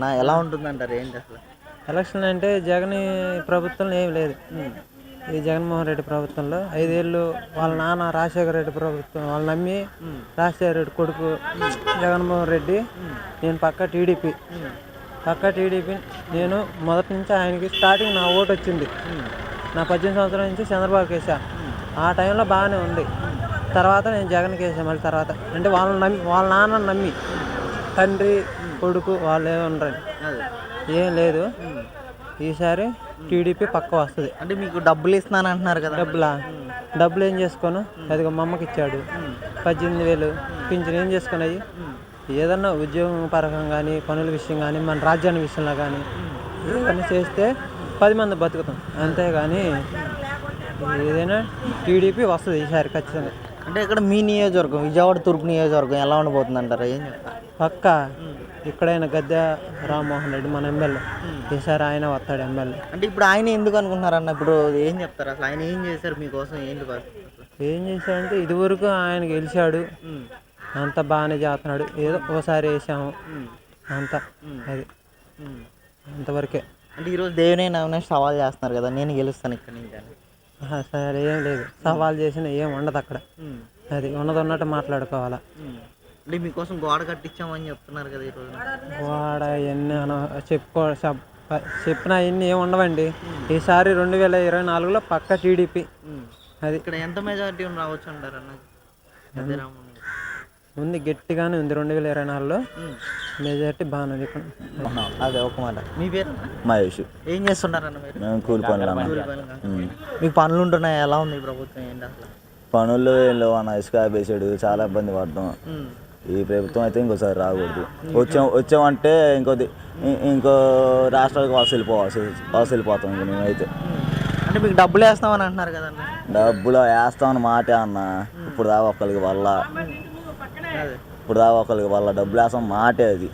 నా ఎలా ఉంటుందంటారు? ఏంటి అసలు? ఎలక్షన్ అంటే జగన్ ప్రభుత్వంలో ఏం లేదు. ఈ జగన్మోహన్ రెడ్డి ప్రభుత్వంలో ఐదేళ్ళు వాళ్ళ నాన్న రాజశేఖర రెడ్డి ప్రభుత్వం వాళ్ళు నమ్మి రాజశేఖర రెడ్డి కొడుకు జగన్మోహన్ రెడ్డి నేను పక్క టీడీపీ. పక్క టీడీపీ నేను మొదటి నుంచి ఆయనకి స్టార్టింగ్ నా ఓటు వచ్చింది. నా పద్దెనిమిది సంవత్సరాల నుంచి చంద్రబాబుకి వేసా ఆ టైంలో బాగానే ఉంది. తర్వాత నేను జగన్కి వేసా మళ్ళీ తర్వాత. అంటే వాళ్ళని నమ్మి వాళ్ళ నాన్న నమ్మి తండ్రి కొడుకు వాళ్ళు ఏమి ఉండరు. ఏం లేదు. ఈసారి టీడీపీ పక్క వస్తుంది. అంటే మీకు డబ్బులు ఇస్తున్నాను అంటున్నారు కదా. డబ్బులా? డబ్బులు ఏం చేసుకోను? అదిగో మా అమ్మకి ఇచ్చాడు. పద్దెనిమిది వేలు. పింఛన్ ఏం చేసుకున్నాయి? ఏదన్నా ఉద్యోగం పరంగా కానీ పనుల విషయం కానీ మన రాజ్యాన్ని విషయంలో కానీ ఏదైనా చేస్తే పది మంది బతుకుతాం. అంతేగాని ఏదైనా టీడీపీ వస్తుంది ఈసారి ఖచ్చితంగా. అంటే ఇక్కడ మీ నియోజకవర్గం విజయవాడ తూర్పు నియోజకవర్గం ఎలా ఉండబోతుంది అంటారు ఏం చెప్తారు? పక్క ఇక్కడైనా గద్దె రామ్మోహన్ రెడ్డి మన ఎమ్మెల్యే. ఈసారి ఆయన వస్తాడు ఎమ్మెల్యే. అంటే ఇప్పుడు ఆయన ఎందుకు అనుకుంటున్నారన్న ఇప్పుడు ఏం చెప్తారు అసలు? ఆయన ఏం చేశారు మీకోసం? ఏంటి? ఏం చేశాడంటే ఇదివరకు ఆయన గెలిచాడు. అంత బాగానే చేస్తున్నాడు. ఏదో ఒకసారి వేసాము. అంత. అది. అంతవరకే. అంటే ఈరోజు దేవినేని అవినాష్ సవాల్ చేస్తున్నారు కదా నేను గెలుస్తాను ఇక్కడ నుంచి సరే ఏం లేదు. సవాల్ చేసిన ఏం ఉండదు అక్కడ. అది ఉన్నది ఉన్నట్టు మాట్లాడుకోవాలా. అంటే మీకోసం గోడ కట్టించామని చెప్తున్నారు కదా ఈరోజు వాడ ఎన్ని అన చెప్పుకో చెప్- చెప్పినా ఎన్ని ఏం ఉండవండి. ఈసారి రెండు వేల ఇరవై నాలుగులో పక్క టీడీపీ. అది. ఇక్కడ ఎంత మెజారిటీ రావచ్చు అంటారు అన్న? అదే రామన్ ఉంది గట్టిగానే ఉంది రెండు వేల ఇరవై నాలుగులో. మెజార్టీ బాగానే ఉంది ఇక్కడ అదే ఒక మాట. మీ పేరు మహేష్. ఏం చేస్తుంటారన్న మీరు? మేము కూలి పనులు కూలి. మీకు పనులు ఉంటున్నాయి? ఎలా ఉంది ప్రభుత్వం ఏంటి అసలు? పనులు ఏం లేవు అన్న. ఇసుక వేసాడు చాలా ఇబ్బంది పడ్డాం ఉమ్, ఈ ప్రభుత్వం అయితే ఇంకోసారి రాకూడదు. వచ్చాం వచ్చామంటే ఇంకోది ఇంకో రాష్ట్రాలకు వాసు వెళ్ళిపోవాలి వాసు వెళ్ళిపోతాం ఇంక మేమైతే. అంటే మీకు డబ్బులు వేస్తామని అంటున్నారు కదన్న డబ్బులు వేస్తామని మాటే అన్న. ఇప్పుడు దాకా ఒకరికి వల్ల. ఇప్పుడు దాకా ఒకరికి వల్ల. డబ్బులు వేస్తాం మాటే అది.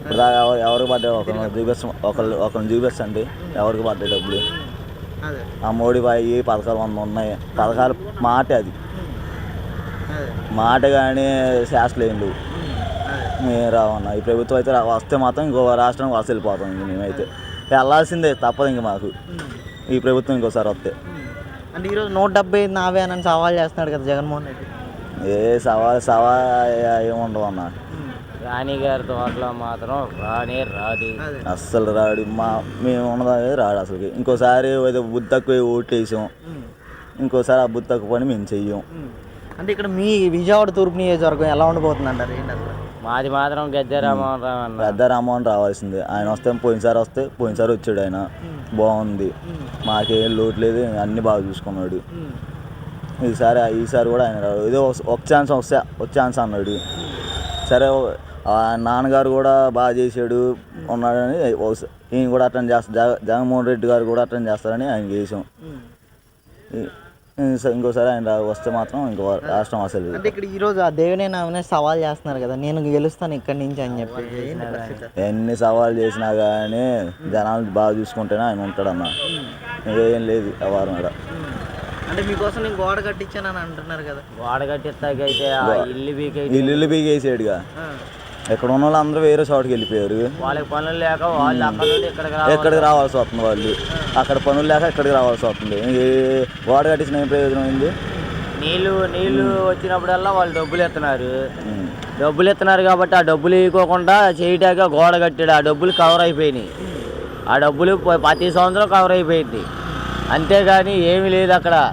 ఇప్పుడు ఎవరు ఎవరికి పడ్డాయి? ఒకరిని చూపిస్తాం. ఒకళ్ళు ఒకరిని చూపిస్తండి. ఎవరికి పడ్డాయి డబ్బులు? ఆ మోడీ బాయి పథకాలు వంద ఉన్నాయి. పథకాలు మాటే అదే. మాట కానీ శాస్త్రం ఏం లేవు అదే మేము రావన్న ఈ ప్రభుత్వం అయితే వస్తే మాత్రం ఇంకో రాష్ట్రానికి వలస వెళ్ళిపోతాం ఇంక మేమైతే. వెళ్ళాల్సిందే తప్పదు ఇంక మాకు. ఈ ప్రభుత్వం ఇంకోసారి వస్తే. అంటే ఈరోజు నూట డెబ్బై ఐదు నావే అని సవాల్ చేస్తున్నాడు కదా జగన్మోహన్ రెడ్డి. ఏ సవాల్ సవాల్ ఏముండవు అన్న. రాణి గారి తోటలో మాత్రం రానే రాదు. అస్సలు రాడు. మా మేము ఉన్నది రాడు అసలుకి. ఇంకోసారి ఏదో బుద్ధి తక్కువ ఓట్లు వేసాం. ఇంకోసారి ఆ బుద్ధి తక్కువ పని మేము చెయ్యం. అంటే ఇక్కడ మీ విజయవాడ తూర్పు నియోజకవర్గం ఎలా ఉండబోతుంది అంటారు ఏంటి అసలు? మాది మాత్రం గద్దె రామోహన్ రావు అన్న. పెద్ద రామోహన్ రావాల్సిందే. ఆయన వస్తే పోయినసారి వస్తే పోయినసారి వచ్చాడు ఆయన. బాగుంది. మాకేం లోటు లేదు అన్ని బాగా చూసుకున్నాడు. ఈసారి ఈసారి కూడా ఆయన రాడు. ఏదో ఒక- ఛాన్స్ వస్తే ఒక ఛాన్స్ అన్నాడు. సరే ఆ నాన్నగారు కూడా బాగా చేశాడు ఉన్నాడని ఈయన కూడా అటెండ్ చేస్తా జగ జగన్మోహన్ రెడ్డి గారు కూడా అటెండ్ చేస్తారని ఆయన చేసాం ఈ- ఇంకోసారి ఆయన వస్తే మాత్రం ఇంకో రాష్ట్రం అసలు అంటే ఇక్కడ ఈరోజు ఆ దేవినేని అవినాష్ సవాల్ చేస్తున్నారు కదా నేను గెలుస్తాను ఇక్కడి నుంచి అని చెప్పి? ఎన్ని సవాళ్ళు చేసినా కానీ జనాలు బాగా చూసుకుంటేనే ఆయన ఉంటాడన్న. ఏం లేదు వ్యవహారం కూడా ఉమ్. అంటే మీకోసం నేను గోడ కట్టించానని అంటున్నారు కదా. గోడ కట్టిస్తాకైతే ఆ ఇల్లు బీకైతే ఇల్లు ఇల్లు ఎక్కడ ఉన్న వాళ్ళు అందరూ వేరే చోటుకి వెళ్ళిపోయారు. వాళ్ళకి పనులు లేక వాళ్ళు అక్కడ నుండి ఇక్కడికి రావాలి. ఎక్కడికి రావాల్సి వస్తుంది వాళ్ళు. అక్కడ పనులు లేక ఇక్కడికి రావాల్సి వస్తుంది. ఈ గోడ కట్టించిన ఏం ప్రయోజనం అయింది? నీళ్ళు నీళ్ళు వచ్చినప్పుడల్లా వాళ్ళు డబ్బులు ఎత్తున్నారు. డబ్బులు ఎత్తున్నారు కాబట్టి ఆ డబ్బులు ఇవ్వకుండా చేయటాక గోడ కట్టాడు. ఆ డబ్బులు కవర్ అయిపోయినాయి. ఆ డబ్బులు ప- ప్రతి సంవత్సరం కవర్ అయిపోయింది. అంతేగాని ఏమీ లేదు అక్కడ.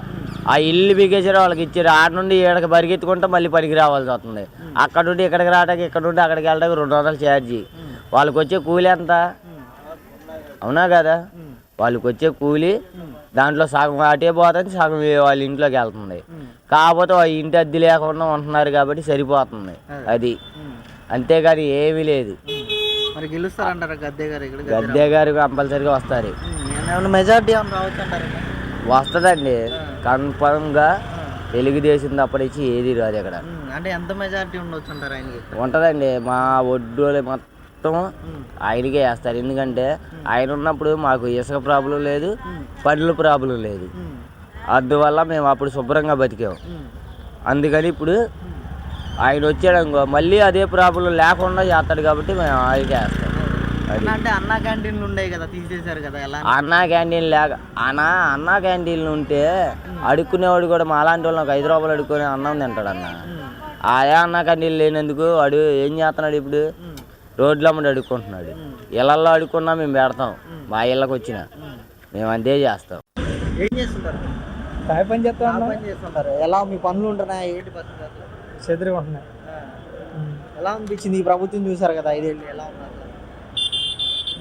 ఆ ఇల్లు బిగేసారు వాళ్ళకి ఇచ్చారు. ఆడ నుండి ఈడకి పరిగెత్తుకుంటే మళ్ళీ పనికి రావాల్సి వస్తుంది. అక్కడ నుండి ఇక్కడికి రావడానికి ఇక్కడ నుండి అక్కడికి వెళ్ళడానికి రెండు వందలు ఛార్జీ వాళ్ళకి వచ్చే కూలి ఎంత? అవునా కదా? వాళ్ళకి వచ్చే కూలి దాంట్లో సగం అటే పోతుంది సగం వాళ్ళ ఇంట్లోకి వెళ్తుంది. కాకపోతే వాళ్ళ ఇంటి అద్దె లేకుండా ఉంటున్నారు కాబట్టి సరిపోతుంది అది. అంతేగాని ఏమీ లేదు. మరి గెలుస్తారంటారా గద్దే గారు ఇక్కడ గద్దె గారు కంపల్సరిగా వస్తారు. మెజార్టీ రావచ్చు అంటారు వస్తుందండి. కన్ఫర్మ్గా తెలుగుదేశం తప్పనిచ్చి ఏది రాదు ఇక్కడ అంటే ఎంత మెజార్టీ ఉండొచ్చు అంటారు ఆయనకి? ఉంటుందండి. మా ఒడ్డు మొత్తం ఆయనకే వేస్తారు. ఎందుకంటే ఆయన ఉన్నప్పుడు మాకు ఇసుక ప్రాబ్లం లేదు పండ్ల ప్రాబ్లం లేదు. అందువల్ల మేము అప్పుడు శుభ్రంగా బతికాం. అందుకని ఇప్పుడు ఆయన వచ్చాడు మళ్ళీ అదే ప్రాబ్లం లేకుండా చేస్తాడు కాబట్టి మేము ఆయనకే వేస్తాం. అంటే అన్న క్యాంటీన్లు ఉండేవి కదా తీసేశారు కదా ఎలా? అన్నా క్యాంటీన్ లేక అన్నా అన్నా క్యాంటీన్లు ఉంటే అడుక్కునేవాడు కూడా మా అలాంటి వాళ్ళు ఒక ఐదు రూపాయలు అడుక్కుని అన్నం తింటాడు అన్న. అదే అన్నా క్యాంటీన్ లేనందుకు వాడు ఏం చేస్తున్నాడు ఇప్పుడు? రోడ్ల అమ్మడి అడుక్కుంటున్నాడు. ఇళ్ళల్లో అడుక్కున్నా మేము పెడతాం మా ఇళ్ళకి వచ్చిన. మేము అంతే చేస్తాం. ఏం చేస్తుంటారు? కాయ పని చేస్తా ఆ పని చేస్తుంటారు. ఎలా మీ పనులు ఉంటున్నాయి? ఏంటి? చెదిరి ఉంటున్నాయి. ఎలా అనిపించింది ఈ ప్రభుత్వం చూసారు కదా ఐదేళ్ళు? ఎలా ఉన్నారు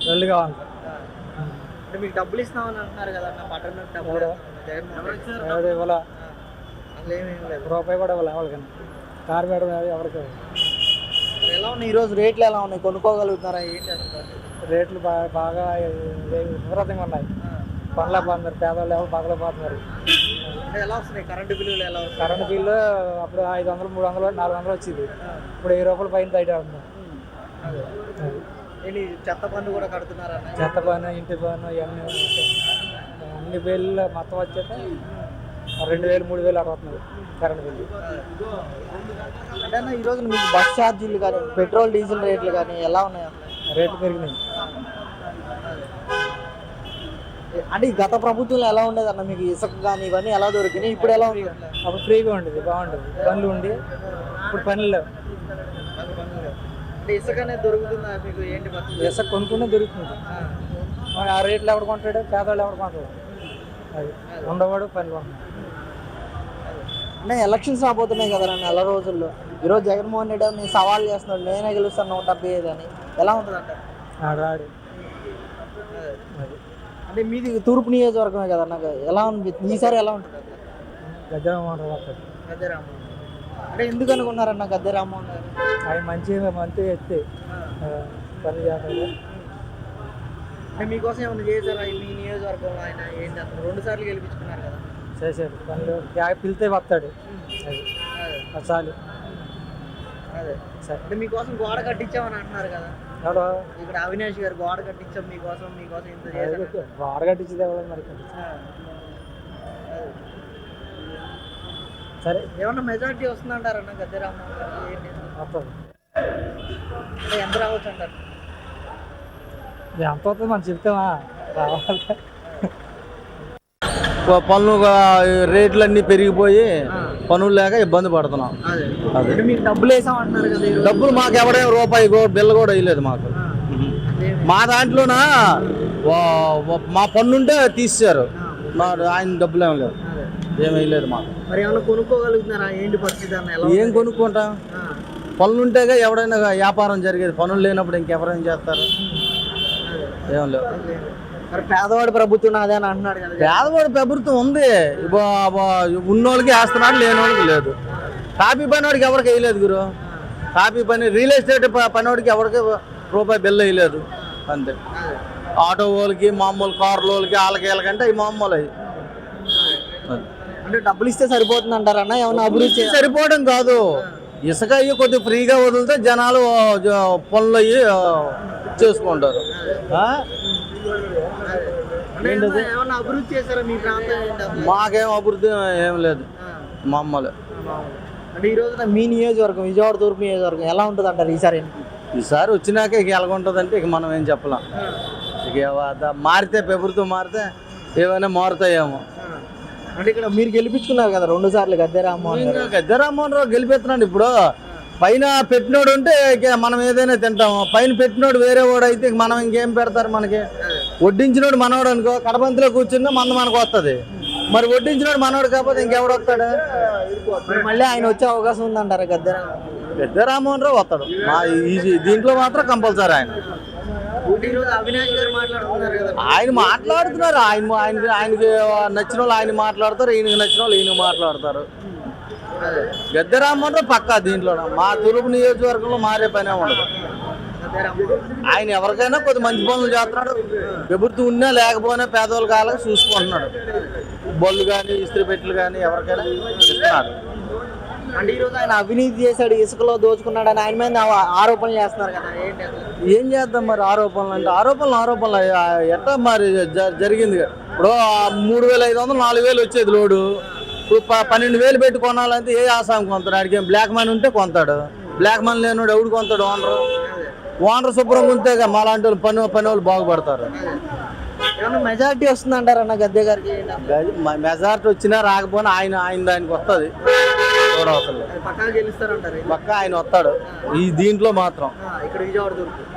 వెళ్ళి కావాలి. అంటే మీకు డబ్బులు ఇస్తామని అంటున్నారు కదా అన్న బటర్ మిల్క్ డబ్బులు. ఎవరు? ఇవ్వాల? రూపాయి కూడా ఇవ్వాలి ఎవరికైనా? కారు మేడం ఎవరికి ఎలా ఉన్నాయి ఈరోజు రేట్లు ఎలా ఉన్నాయి? కొనుక్కోగలుగుతున్నారా? ఏంటి? రేట్లు బాగా బాగా విపరీతంగా ఉన్నాయి. పనులు పోతున్నారు పేదవాళ్ళు ఎవరు పగల పోతున్నారు. ఎలా వస్తున్నాయి? కరెంటు బిల్లులు ఎలా వస్తున్నాయి? కరెంట్ బిల్లు అప్పుడు ఐదు వందలు మూడు వందలు నాలుగు వందలు వచ్చేది. ఇప్పుడు వెయ్యి రూపాయలు పైన బయట చెత్త పన్ను కూడా కడుతున్నారన్న. చెత్త పన్ను ఇంటి పన్ను ఇవన్నీ అన్ని బిల్లు మొత్తం వచ్చాక రెండు వేలు మూడు వేలు వస్తుంది కరెంట్ బిల్లు. అంటే ఈ రోజు మీకు బస్ ఛార్జీలు కానీ పెట్రోల్ డీజిల్ రేట్లు కానీ ఎలా ఉన్నాయి? రేట్లు పెరిగినాయి. అంటే గత ప్రభుత్వంలో ఎలా ఉండేది అన్న మీకు ఇసుక కానీ ఇవన్నీ ఎలా దొరికినాయి? ఇప్పుడు ఎలా ఉంది? అప్పుడు ఫ్రీగా ఉండేది బాగుండేది. పనులు ఉండి ఇప్పుడు పనులు లేవు. అంటే ఇసుక అనేది దొరుకుతుందా మీకు ఏంటి పరిస్థితి? ఇసుక కొనుక్కునే దొరుకుతుంది. ఆ. మరి ఆ రేట్లు ఎవడు కొంటాడు? పేదవాళ్ళు ఎవడు కొంటాడు అది ఉండవాడు కొంటాడు అంటే ఎలక్షన్స్ రాబోతున్నాయి కదా నెల రోజుల్లో. ఈరోజు జగన్మోహన్ రెడ్డి నేను సవాల్ చేస్తున్నాడు నేనే గెలుస్తాను నూట డెబ్బై ఐదు అని. ఎలా ఉంటుంది అంటారు? ఆడు రాడు అది. అంటే మీది తూర్పు నియోజకవర్గమే కదా నాకు ఎలా ఉంది? ఈసారి ఎలా ఉంటుంది? అట్లా? అంటే ఎందుకు అనుకున్నారన్న గద్దె రామ్మోహన్ గారు? ఆయన మంచి మంచి ఎత్తే పని చేస్తాడు. అంటే మీకోసం ఏమైనా చేశారా? మీ నియోజకవర్గంలో ఆయన ఏంటి అసలు రెండు సార్లు గెలిపించుకున్నారు కదా. చేసాడు పనులు క్యా పిలితే వస్తాడు. అది. చాలు. అదే. సరే. అంటే మీకోసం గోడ కట్టించామని అంటున్నారు కదా. ఎవడో ఇక్కడ అవినాష్ గారు గోడ కట్టించాం మీకోసం మీకోసం ఇంత చేశారు వాడగట్టించింది ఎవడో మరి ఆ. అదే. సరే ఏమన్నా మెజారిటీ వస్తుందంటారన్న గద్దె రామ్మోహన్ గారు ఏంటి? వస్తుంది అంటే ఎంత రావచ్చు అంటారు? ఎంత వస్తుంది మనం చెప్తామా? రావాలి. పనులు రేట్లన్నీ పెరిగిపోయి పనులు లేక ఇబ్బంది పడుతున్నాం. డబ్బులు వేసామంటున్నారు కదా. డబ్బులు మాకు ఎవడేం రూపాయి బిల్ల కూడా వేయలేదు మాకు? మా దాంట్లోన మా పన్నుంటే తీసారు మా ఆయన డబ్బులు ఏం లేవు. అదే. ఏం వేయలేదు మాకు. మరి ఏమన్నా కొనుక్కోగలుగుతున్నారా? ఏంటి పరిస్థితి అన్న? ఎలా ఏం కొనుక్కుంటాం. పనులు ఉంటేగా ఎవడైనా వ్యాపారం జరిగేది. పనులు లేనప్పుడు ఇంకెవరైనా చేస్తారు. ఏం లేవు. మరి పేదవాడి ప్రభుత్వం అదే అని అంటున్నాడు కదా. పేదవాడి ప్రభుత్వం ఉంది. ఉన్నోళ్ళకి వేస్తున్నాడు లేని వాళ్ళకి లేదు. కాపీ పనివాడికి ఎవరికి వేయలేదు గురు. కాపీ పని రియల్ ఎస్టేట్ పనివాడికి ఎవరికి రూపాయి బిల్లు వేయలేదు. అంతే. ఆటో వాళ్ళకి మామూలు కార్ల వాళ్ళకి వాళ్ళకి వీళ్ళకంటే అవి మామూలు. అవి. అంటే డబ్బులు ఇస్తే సరిపోతుంది అంటారన్న ఏమన్నా అభివృద్ధి సరిపోవడం కాదు. ఇసుక అయ్యి కొద్దిగా ఫ్రీగా వదిలితే జనాలు పనులు అయ్యి చేసుకుంటారు? మాకేం అభివృద్ధి ఏం లేదు. ఆ. మామూలు అంటే ఈ రోజున మీ నియోజకవర్గం విజయవాడ తూర్పు నియోజకవర్గం ఎలా ఉంటుంది అంటారు ఈసారి? ఈసారి వచ్చినాక ఇక ఎలాగుంటుందంటే ఇక మనం ఏం చెప్పలేం. ఇక మారితే ప్రభుత్వం మారితే ఏమైనా మారుతాయేమో. అంటే ఇక్కడ మీరు గెలిపించుకున్నారు కదా రెండు సార్లు గద్దె రామ్మోహన్ గారు ఇంకా గద్దెరామ్మోహన్ రావు గెలిపెత్తున్నాడు ఇప్పుడు. పైన పెట్టినోడు ఉంటే ఇక మనం ఏదైనా తింటాము పైన పెట్టినోడు వేరే వాడు అయితే మనం ఇంకేం పెడతారు మనకి? వడ్డించినోడు మనోడు అనుకో కడబంతిలో కూర్చున్నా మంద మనకు వస్తుంది. మరి వడ్డించినోడు మనోడు కాకపోతే ఇంకెవడు వస్తాడు? మళ్ళీ ఆయన వచ్చే అవకాశం ఉందంటారా గద్దె పెద్ద రామ్మోహన్ రావు వస్తాడు. మా ఈ- దీంట్లో మాత్రం కంపల్సరీ ఆయన. గారు మాట్లాడుతున్నారు ఆయన మాట్లాడుతున్నారు. ఆయన ఆయనకి ఆయనకి నచ్చిన వాళ్ళు ఆయన మాట్లాడతారు ఈయనకి నచ్చిన వాళ్ళు ఈయన మాట్లాడతారు. అదే. గద్దె రామ్మోహన్ రావు పక్కా దీంట్లో. మా తూర్పు నియోజకవర్గంలో మారే పనే ఉండదు. ఆయన ఎవరికైనా కొద్ది మంచి పనులు చేస్తున్నాడు. ప్రభుత్వం ఉన్నా లేకపోయినా పేదవాళ్ళ కాళ్ళకి చూసుకుంటున్నాడు. బొల్లు కానీ ఇస్త్రీ పెట్టెలు కానీ ఎవరికైనా ఇస్తున్నాడు. అంటే ఈరోజు ఆయన అవినీతి చేశాడు ఇసుకలో దోచుకున్నాడు అని ఆయన మీద ఆరోపణలు చేస్తున్నారు కదా ఏంటి ఏం చేద్దాం మరి ఆరోపణలు అంటే ఆరోపణలు ఆరోపణలు ఎట్లా మరి జరిగింది ఇప్పుడు మూడు వేల ఐదు వందలు నాలుగు వేలు వచ్చేది లోడు. ఇప్పుడు పన్నెండు వేలు పెట్టి కొనాలంటే ఏ ఆసాం కొంతాడు? అడిగే బ్లాక్ మనీ ఉంటే కొంతాడు. బ్లాక్ మనీ లేనివాడు ఎవడు కొంతాడు ఓనరు? ఓనర్ శుభ్రం ఉంటే మాలాంటి వాళ్ళు పని పని వాళ్ళు బాగుపడతారు. మెజార్టీ వస్తుంది అంటారు అన్న గద్దె గారికి? మెజార్టీ వచ్చినా రాకపోయినా ఆయన ఆయన దానికి వస్తుంది. కూడా అవసరం పక్కా ఆయన వస్తాడు. ఈ దీంట్లో మాత్రం. ఇక్కడ విజయవాడ దొరుకుతుంది.